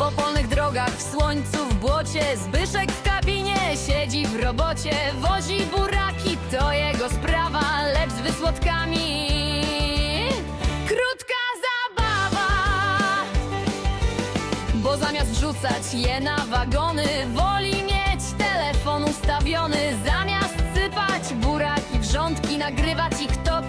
Po polnych drogach, w słońcu, w błocie. Zbyszek w kabinie siedzi w robocie Wozi buraki, to jego sprawa Lecz z wysłodkami Krótka zabawa bo zamiast wrzucać je na wagony Woli mieć telefon ustawiony. Zamiast sypać buraki wrzątki Nagrywać ich to